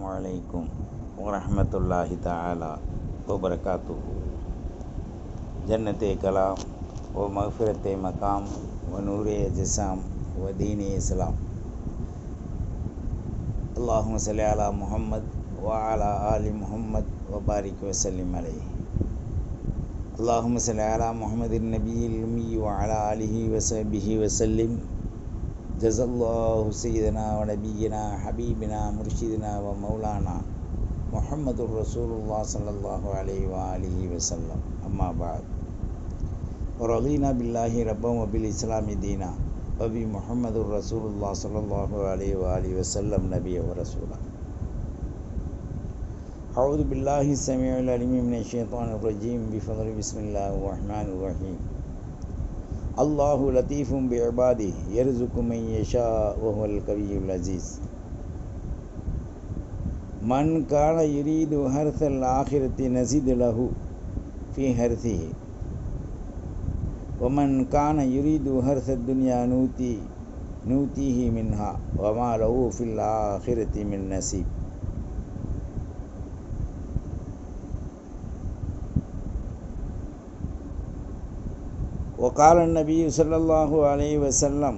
عليكم ورحمة الله تعالى وبركاته جنة كلام ومغفرة مقام ونور جسام ودين إسلام اللهم صل على محمد وعلى آل محمد وبارك وسلم عليه اللهم صل على محمد النبي الأمي وعلى آله وصحبه وسلم جزا الله سيدنا ونبينا حبيبنا مرشدنا ومولانا محمد رسول الله صلى الله عليه وآله وسلم أما بعد ورضينا بالله ربا وبالإسلام دينا وبمحمد رسول الله صلى الله عليه وآله وسلم نبيا ورسولا أعوذ بالله السميع العليم من الشيطان الرجيم بفضل بسم الله الرحمن الرحيم الله لطيف بعباده يرزق من يشاء وهو القوي العزيز. من كان يريد حرث الآخرة نزيد له في حرثه. ومن كان يريد حرث الدنيا نوتي نوتيه منها وما له في الآخرة من نصيب. وقال النبي صلى الله عليه وسلم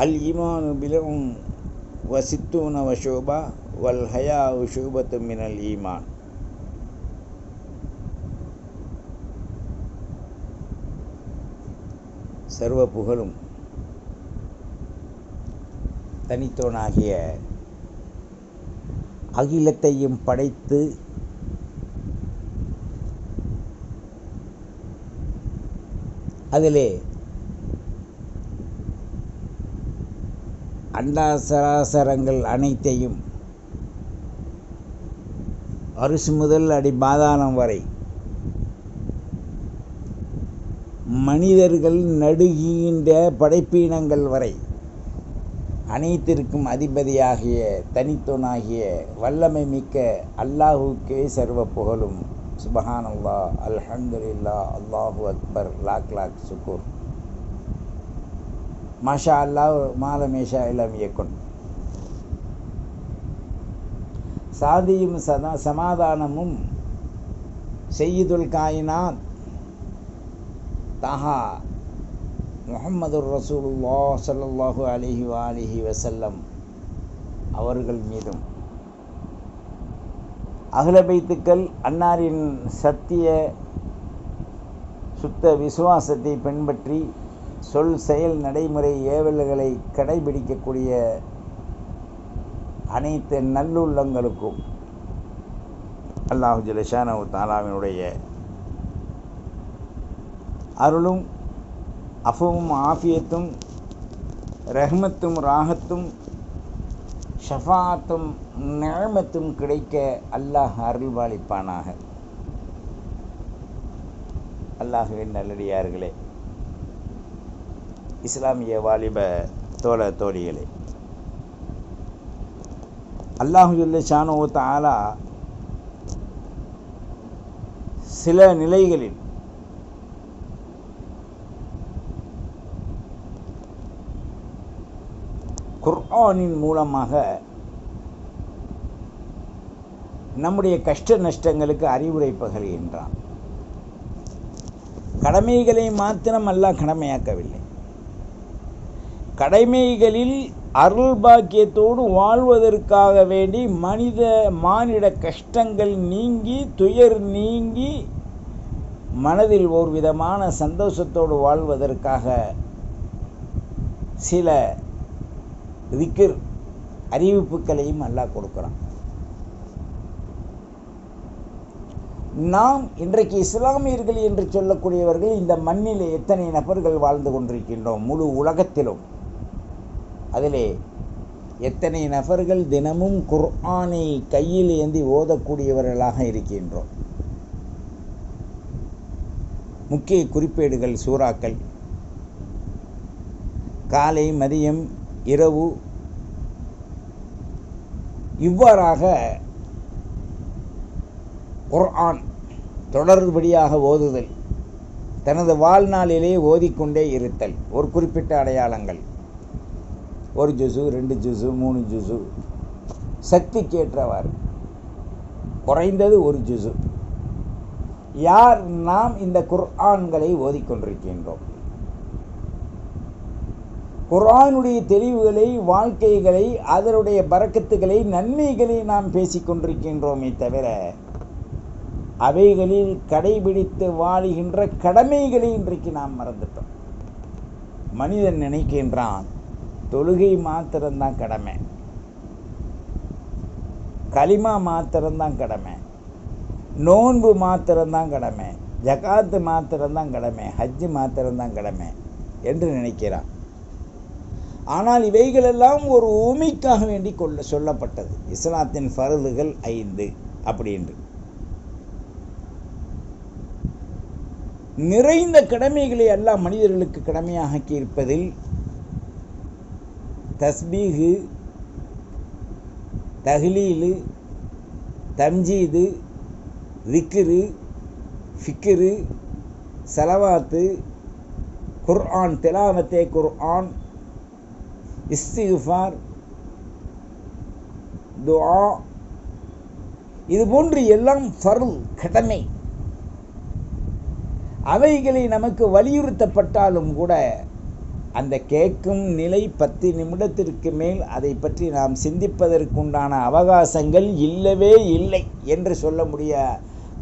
الإيمان بلع وستون وشعبة والحياء شعبة من الإيمان சர்வ புகழும் தனித்தோனாகிய அகிலத்தையும் படைத்து அதிலே அண்டாசராசரங்கள் அனைத்தையும் அரிசி முதல் அடி பாதாளம் வரை மனிதர்கள் நடுகின்ற படைப்பீனங்கள் வரை அனைத்திற்கும் அதிபதியாகிய தனித்தோனாகிய வல்லமை மிக்க அல்லாஹுக்கே சர்வ புகழும். சுபஹானல்லா அல்ஹம்துலில்லா அல்லாஹூ அக்பர். லாக் லாக் சுக்கூர் மாஷா அல்லாஹ் மாலமேஷா இளம் இயக்குன் சாதியும் சதா சமாதானமும் செய்யுதுல் காயினாத். தஹா முகமது ரசூலுல்லா சல்லாஹூ அலிஹி அலிஹி வசல்லம் அவர்கள் மீதும். அகிலபைத்துக்கள் அன்னாரின் சத்திய சுத்த விசுவாசத்தை பின்பற்றி சொல் செயல் நடைமுறை ஏவல்களை கடைபிடிக்கக்கூடிய அனைத்து நல்லுள்ளங்களுக்கும் அல்லாஹு ஜலஷானவு தாலாவினுடைய அருளும் அஃபவும் ஆஃபியத்தும் ரஹ்மத்தும் ராகத்தும் ஷஃபாத்தும் நேமத்தும் கிடைக்க அல்லாஹ் அருள்வாளிப்பானாக. அல்லாஹுவின் நல்லடியார்களே இஸ்லாமிய வாலிப தோழ தோழிகளே. அல்லாஹுல்ல ஷானோ தாலா சில நிலைகளில் குர்ஆனின் மூலமாக நம்முடைய கஷ்ட நஷ்டங்களுக்கு அறிவுரை பகல்கின்றான் கடமைகளை மாத்திரம் அல்லாஹ் கடமையாக்கவில்லை. கடமைகளில் அருள் பாக்கியத்தோடு வாழ்வதற்காக வேண்டி மனித மானிட கஷ்டங்கள் நீங்கி துயர் நீங்கி மனதில் ஒரு விதமான சந்தோஷத்தோடு வாழ்வதற்காக சில திக்கிர் அறிவிப்புகளையும் அல்லாஹ் கொடுக்குறான். நாம் இன்றைக்கு இஸ்லாமியர்கள் என்று சொல்லக்கூடியவர்கள் இந்த மண்ணில் எத்தனை நபர்கள் வாழ்ந்து கொண்டிருக்கின்றோம்? முழு உலகத்திலும். அதிலே எத்தனை நபர்கள் தினமும் குர்ஆனை கையில் ஏந்தி ஓதக்கூடியவர்களாக இருக்கின்றோம்? முக்கிய குறிப்பேடுகள் சூறாக்கள். காலை மதியம் இரவு. இவ்வாறாக குர்ஆன் தொடர்படியாக ஓதுதல் தனது வாழ்நாளிலே ஓதிக்கொண்டே இருத்தல் ஒரு குறிப்பிட்ட அடையாளங்கள். ஒரு ஜுசு ரெண்டு ஜுசு மூணு ஜுசு சக்திக்கேற்றவாறு. குறைந்தது ஒரு ஜுசு யார் நாம் இந்த குர்ஆன்களை ஓதிக்கொண்டிருக்கின்றோம்? குரானுடைய தெளிவுகளை வாழ்க்கைகளை அதனுடைய பறக்கத்துகளை நன்மைகளை நாம் பேசிக்கொண்டிருக்கின்றோமே தவிர அவைகளில் கடைபிடித்து வாழுகின்ற கடமைகளை இன்றைக்கு நாம் மறந்துட்டோம். மனிதன் நினைக்கின்றான் தொழுகை மாத்திரம்தான் கடமை. களிமா மாத்திரம்தான் கடமை. நோன்பு மாத்திரம்தான் கடமை. ஜகாத்து மாத்திரம்தான் கடமை. ஹஜ்ஜு மாத்திரம்தான் கடமை என்று நினைக்கிறான். ஆனால் இவைகளெல்லாம் ஒரு உமிக்காக வேண்டி கொள்ள சொல்லப்பட்டது. இஸ்லாத்தின் ஃபருதுகள் ஐந்து அப்படின்று. நிறைந்த கடமைகளை எல்லாம் மனிதர்களுக்கு கடமையாக்கி இருப்பதில் தஸ்பீகு தஹ்லீலு தம்ஜீது திக்ரு ஃபிக்ரு சலவாத்து குர்ஆன் திலாவத்தே குர்ஆன் இஸ்திஃபார் துஆ இது போன்று எல்லாம் ஃபர்ல் கடமை. அவைகளை நமக்கு வலியுறுத்தப்பட்டாலும் கூட அந்த கேட்கும் நிலை பத்து நிமிடத்திற்கு மேல் அதை பற்றி நாம் சிந்திப்பதற்குண்டான அவகாசங்கள் இல்லவே இல்லை என்று சொல்ல முடிய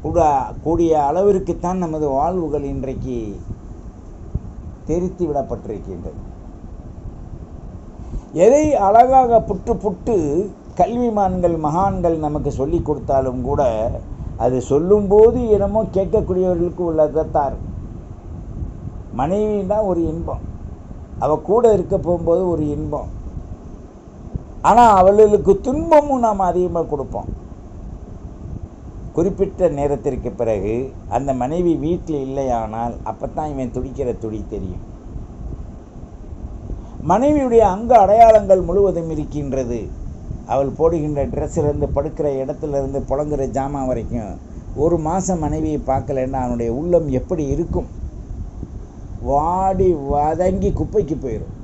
கூட கூடிய அளவிற்குத்தான் நமது வாழ்வுகள் இன்றைக்கு தெரித்து விடப்பட்டிருக்கின்றது. எதை அழகாக புட்டு புட்டு கல்விமான்கள் மகான்கள் நமக்கு சொல்லி கொடுத்தாலும் கூட அது சொல்லும்போது என்னமோ கேட்கக்கூடியவர்களுக்கு உள்ளதார் மனைவின்னா ஒரு இன்பம். அவள் கூட இருக்க போகும்போது ஒரு இன்பம். ஆனால் அவளுக்கு துன்பமும் நாம் அதிகமாக கொடுப்போம். குறிப்பிட்ட நேரத்திற்கு பிறகு அந்த மனைவி வீட்டில் இல்லையானால் அப்போ தான் இவன் துடிக்கிற துடி தெரியும். மனைவியுடைய அங்க அடையாளங்கள் முழுவதும் இருக்கின்றது. அவள் போடுகின்ற ட்ரெஸ்ஸிலிருந்து படுக்கிற இடத்துலேருந்து புழங்குற ஜாமான் வரைக்கும் ஒரு மாதம் மனைவியை பார்க்கலன்னா அவனுடைய உள்ளம் எப்படி இருக்கும்? வாடி வதங்கி குப்பைக்கு போயிடும்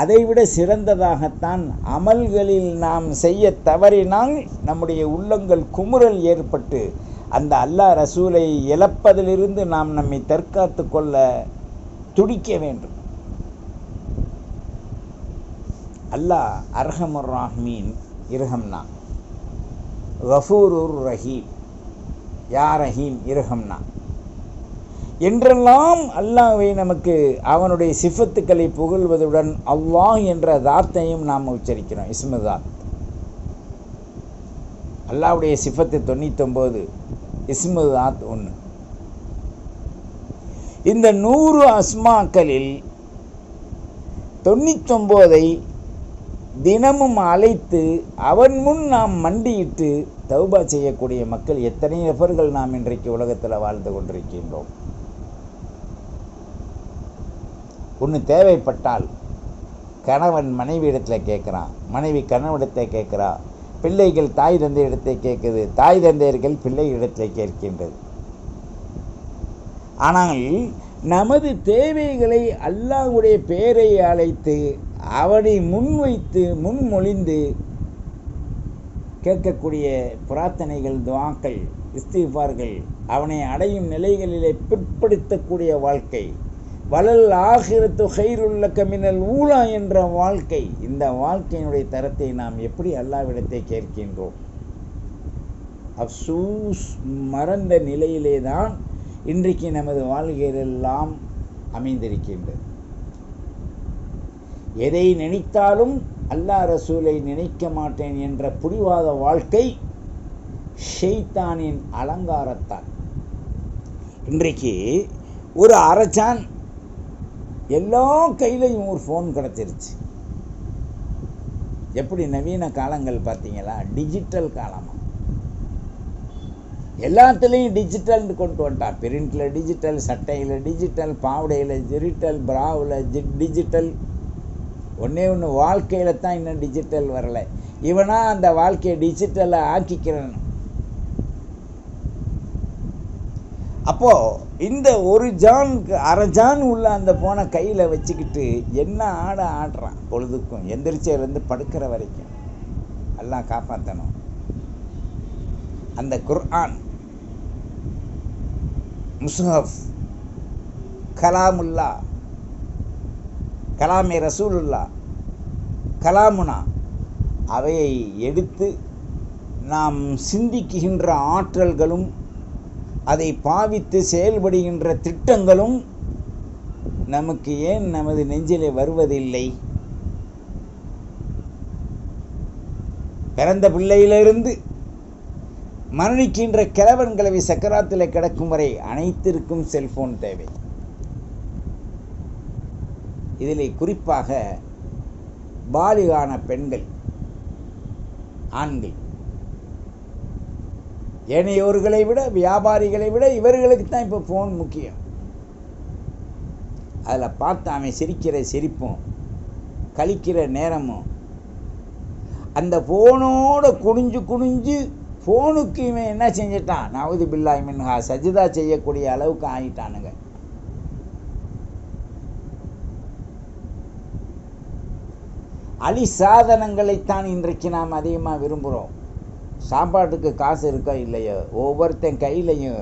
அதைவிட சிறந்ததாகத்தான் அமல்களில் நாம் செய்ய தவறினால் நம்முடைய உள்ளங்கள் குமுறல் ஏற்பட்டு அந்த அல்லாஹ் ரசூலை இழப்பதிலிருந்து நாம் நம்மை தற்காத்து கொள்ள துடிக்க வேண்டும். அல்லாஹ் அர்ஹமுர் ராஹ்மீன் இரஹம்னா கஃபூருர் ரஹீம் யா ரஹீம் இரஹம்னா என்றெல்லாம் அல்லாவை நமக்கு அவனுடைய சிஃபத்துக்களை புகழ்வதுடன் அல்லாஹ் என்ற தாத்தையும் நாம் உச்சரிக்கிறோம். இஸ்மதாத் அல்லாவுடைய சிஃபத்து தொண்ணூத்தொம்போது இஸ்மதாத் ஒன்று இந்த நூறு அஸ்மாக்களில் தொண்ணூத்தொம்போதை தினமும் அழைத்து அவன் முன் நாம் மண்டியிட்டு தௌபா செய்யக்கூடிய மக்கள் எத்தனை நபர்கள் நாம் இன்றைக்கு உலகத்தில் வாழ்ந்து கொண்டிருக்கின்றோம்? ஒன்று தேவைப்பட்டால் கணவன் மனைவி இடத்துல கேட்குறான். மனைவி கணவனிடத்தை கேட்குறா. பிள்ளைகள் தாய் தந்தை இடத்தை கேட்குது. தாய் தந்தையர்கள் பிள்ளை இடத்துல கேட்கின்றது. ஆனால் நமது தேவைகளை அல்லாவுடைய பெயரை அழைத்து அவனை முன்வைத்து முன்மொழிந்து கேட்கக்கூடிய பிரார்த்தனைகள் துவாக்கள் இஸ்திஃபார்கள் அவனை அடையும் நிலைகளிலே பிற்படுத்தக்கூடிய வாழ்க்கை. வளல் ஆகிரத்து ஹைருள்ள கமினல் ஊலா என்ற வாழ்க்கை. இந்த வாழ்க்கையினுடைய தரத்தை நாம் எப்படி அல்லாவிடத்தை கேட்கின்றோம்? அப்சூஸ் மறந்த நிலையிலே தான் இன்றைக்கு நமது வாழ்கையிலெல்லாம் அமைந்திருக்கின்றது. எதை நினைத்தாலும் அல்லாஹ் ரசூலை நினைக்க மாட்டேன் என்ற புரிவாத வாழ்க்கை ஷெய்தானின் அலங்காரத்தான் இன்றைக்கு ஒரு அரைச்சான் எல்லா கையிலையும் ஒரு ஃபோன் கிடச்சிருச்சு. எப்படி நவீன காலங்கள் பார்த்தீங்களா? டிஜிட்டல் காலமாக எல்லாத்துலேயும் டிஜிட்டல்னு கொண்டு வந்துட்டான் பிரிண்டில் டிஜிட்டல் சட்டையில் டிஜிட்டல் பாவடையில் டிஜிட்டல் பிராவில் டிஜிட்டல் ஒன்றே ஒன்று வாழ்க்கையில் தான் இன்னும் டிஜிட்டல் வரலை. இவனா அந்த வாழ்க்கையை டிஜிட்டலை ஆக்கிக்கிறான். அப்போது இந்த ஒரு ஜானுக்கு அரை ஜான் உள்ள அந்த போனை கையில் வச்சுக்கிட்டு என்ன ஆட ஆடுறான்? பொழுதுக்கும் எந்திரிச்சிலேருந்து படுக்கிற வரைக்கும். எல்லாம் காப்பாற்றணும் அந்த குர்ஆன் முஸ்ஹப் கலாமுல்லா கலாமே ரசூலுல்லா கலாமுனா அவையை எடுத்து நாம் சிந்திக்குகின்ற ஆற்றல்களும் அதை பாவித்து செயல்படுகின்ற திட்டங்களும் நமக்கு ஏன் நமது நெஞ்சிலே வருவதில்லை? பிறந்த பிள்ளையிலிருந்து மரணிக்கின்ற கிழவன் கிழவி சக்கராத்தில் கிடக்கும் வரை அனைத்திற்கும் செல்போன் தேவை. இதில் குறிப்பாக பாலிகான பெண்கள் ஆண்கள். ஏனையோர்களை விட வியாபாரிகளை விட இவர்களுக்கு தான் இப்போ ஃபோன் முக்கியம். அதில் பார்த்து அவன் சிரிக்கிற சிரிப்பும் கழிக்கிற நேரமும் அந்த ஃபோனோட குனிஞ்சு குனிஞ்சு ஃபோனுக்கு இவன் என்ன செஞ்சிட்டான்? நவது பில்லாய் மின்ஹா சஜிதா செய்யக்கூடிய அளவுக்கு ஆகிட்டானுங்க அலி சாதனங்களைத்தான் இன்றைக்கு நாம் அதிகமாக விரும்புகிறோம் சாப்பாட்டுக்கு காசு இருக்கோ இல்லையோ? ஒவ்வொருத்தன் கையிலையும்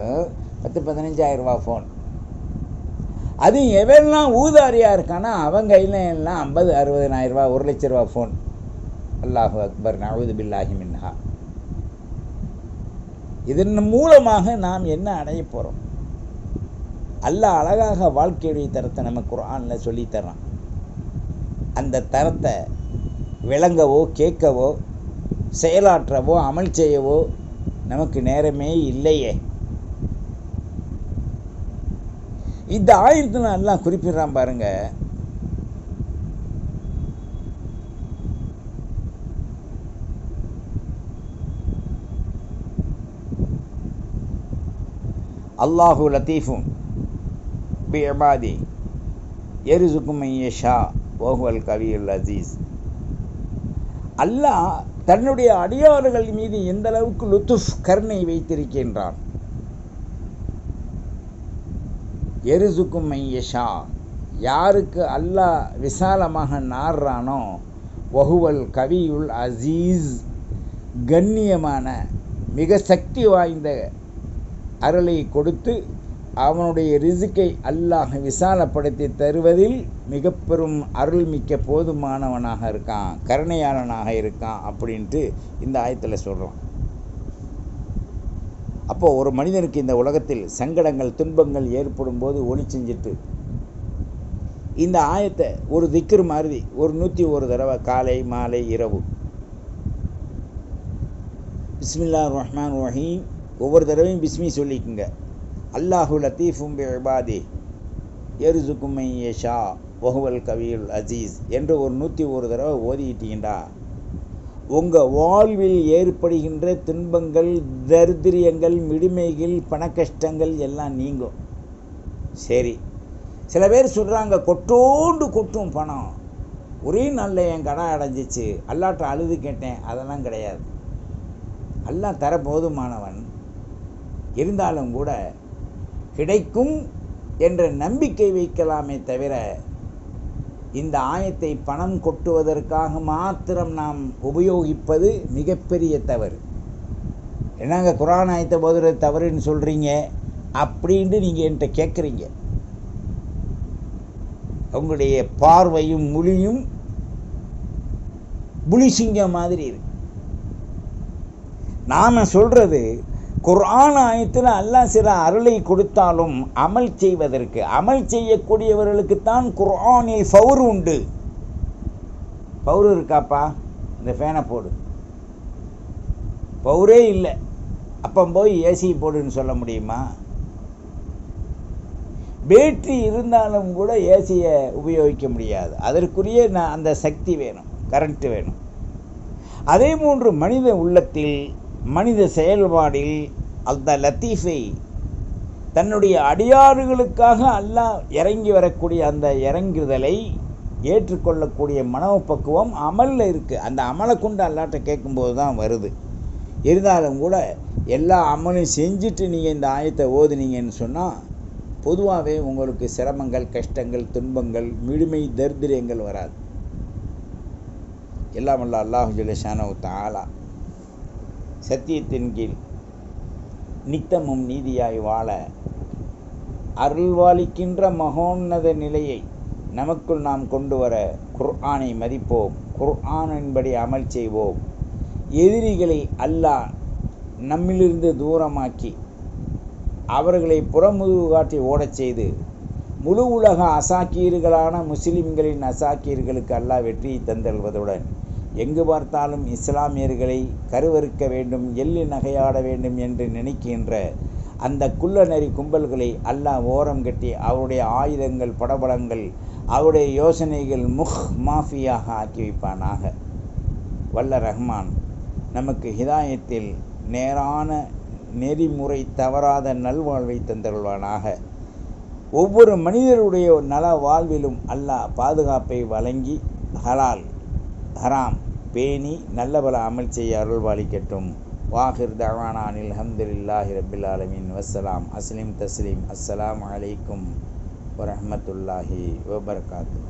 பத்து பதினஞ்சாயிரம் ரூபா ஃபோன் அது எவெல்லாம் ஊதாரியாக இருக்கானா அவன் கையில் எல்லாம் ஐம்பது அறுபதனாயிரம் ரூபா ஒரு லட்ச ரூபா ஃபோன் அல்லாஹு அக்பர் நவுது பில்லாஹி மின்ஹா. இதன் மூலமாக நாம் என்ன அடைய போகிறோம் அல்லாஹ் அழகாக வாழ்க்கையுடைய தரத்தை நம்ம குரானில் சொல்லித்தரான் அந்த தரத்தை விளங்கவோ கேட்கவோ செயலாற்றவோ அமல் செய்யவோ நமக்கு நேரமே இல்லையே. இந்த ஆயிரத்தி எல்லாம் குறிப்பிடுறான் பாருங்க. அல்லாஹு லத்தீஃபும் பி எபாதி எரிசுக்கும் ஷா ஓஹுவல் கவியுல் அசீஸ். அல்லாஹ் தன்னுடைய அடியார்கள் மீது எந்த அளவுக்கு லுத்துஃப் கருணை வைத்திருக்கின்றான்? எருசுக்கும் மையஷா யாருக்கு அல்லாஹ் விசாலமாக நாடுறானோ வகுவல் கவியுல் அசீஸ் கண்ணியமான மிக சக்தி வாய்ந்த அருளை கொடுத்து அவனுடைய ரிசுக்கை அல்லாஹ் விசாலப்படுத்தி தருவதில் மிக பெரும் அருள்மிக்க போதுமானவனாக இருக்கான் கருணையாளனாக இருக்கான் அப்படின்ட்டு இந்த ஆயத்தில் சொல்கிறான் அப்போது ஒரு மனிதனுக்கு இந்த உலகத்தில் சங்கடங்கள் துன்பங்கள் ஏற்படும் போது ஒளி செஞ்சுட்டு இந்த ஆயத்தை ஒரு திக்கர் மாதிரி ஒரு நூற்றி ஒரு தடவை காலை மாலை இரவு பிஸ்மில்லா ரஹ்மான் ரஹீம் ஒவ்வொரு தடவையும் பிஸ்மி சொல்லிக்குங்க. அல்லாஹு லத்தீஃபும் இபாதி எருசுக்கும் ஷா ஒஹுவல் கவியுல் அசீஸ் என்று ஒரு நூற்றி ஒரு தடவை ஓதிக்கிட்டீங்கடா உங்கள் வாழ்வில் ஏற்படுகின்ற துன்பங்கள் தரித்திரியங்கள் மிடுமைகள் பணக்கஷ்டங்கள் எல்லாம் நீங்கும். சரி. சில பேர் சொல்கிறாங்க கொட்டோண்டு கொட்டும் பணம். ஒரே நாளில் என் கடன் அடைஞ்சிச்சு. அல்லாட்ட அழுது கேட்டேன். அதெல்லாம் கிடையாது. எல்லாம் தர போதுமானவன் இருந்தாலும் கூட கிடைக்கும் என்ற நம்பிக்கை வைக்கலாமே தவிர இந்த ஆயத்தை பணம் கொட்டுவதற்காக மாத்திரம் நாம் உபயோகிப்பது மிகப்பெரிய தவறு. என்னங்க குரான் ஆயத்தை போதுறது தவறுன்னு சொல்கிறீங்க அப்படின்ட்டு நீங்கள் என்கிட்ட கேட்குறீங்க உங்களுடைய பார்வையும் மொழியும் புலிசிங்கம் மாதிரி இருக்கு. நாம் சொல்கிறது குர்ஆன் ஆயத்தில் அல்லாஹ் சில அருளை கொடுத்தாலும் அமல் செய்வதற்கு அமல் செய்யக்கூடியவர்களுக்குத்தான் குர்ஆனில் ஃபவுர் உண்டு. பவுர் இருக்காப்பா? இந்த ஃபேனை போடு. பவுரே இல்லை. அப்போ போய் ஏசி போடுன்னு சொல்ல முடியுமா? பேட்டரி இருந்தாலும் கூட ஏசியை உபயோகிக்க முடியாது. அதற்குரிய நான் அந்த சக்தி வேணும். கரண்ட்டு வேணும். அதே போன்று மனித உள்ளத்தில் மனித செயல்பாடில் அந்த லத்தீஃபை தன்னுடைய அடியாறுகளுக்காக அல்லாஹ் இறங்கி வரக்கூடிய அந்த இறங்குதலை ஏற்றுக்கொள்ளக்கூடிய மனோபக்குவம் அமலில் இருக்குது அந்த அமலை கொண்டு அல்லாட்ட கேட்கும்போது தான் வருது. இருந்தாலும் கூட எல்லா அமலும் செஞ்சுட்டு நீங்கள் இந்த ஆயத்தை ஓதுனீங்கன்னு சொன்னால் பொதுவாகவே உங்களுக்கு சிரமங்கள் கஷ்டங்கள் துன்பங்கள் மிடுமை தரித்திரியங்கள் வராது. எல்லாம் அல்ல அல்லாஹு ஜுலேஷானவு தாலா சத்தியத்தின் கீழ் நித்தமும் நீதியாய் வாழ அருள்வாளிக்கின்ற மகோன்னத நிலையை நமக்குள் நாம் கொண்டு வர குர்ஆனை மதிப்போம். குர்ஆனின்படி அமல் செய்வோம். எதிரிகளை அல்லாஹ் நம்மிலிருந்து தூரமாக்கி அவர்களை புறமுதுகு காட்டி ஓடச் செய்து முழு உலக அசாக்கீர்களான முஸ்லிம்களின் அசாக்கீர்களுக்கு அல்லாஹ் வெற்றியை தந்தல்வதுடன் எங்கு பார்த்தாலும் இஸ்லாமியர்களை கருவறுக்க வேண்டும் எள்ளி நகையாட வேண்டும் என்று நினைக்கின்ற அந்த குள்ளநெறி கும்பல்களை அல்லாஹ் ஓரம் கட்டி அவருடைய ஆயுதங்கள் படபடங்கள் அவருடைய யோசனைகள் முஹ் மாஃபியாக ஆக்கி வைப்பானாக. வல்ல ரஹ்மான் நமக்கு ஹிதாயத்தில் நேரான நெறிமுறை தவறாத நல்வாழ்வை தந்தருள்வானாக. ஒவ்வொரு மனிதருடைய நல வாழ்விலும் அல்லாஹ் பாதுகாப்பை வழங்கி ஹலால் ஹராம். பேணி நல்லபல அமல் செய்ய அருள்வாளிக்கட்டும். வாஹிர் தவானானில் அல்ஹம்துலில்லாஹி ரபில் ஆலமின். வஸ்ஸலாம். அஸ்லிம் தஸ்லீம். அஸ்லாம் அலைக்கும் வரமத்துல்லாஹி வபர்காத்து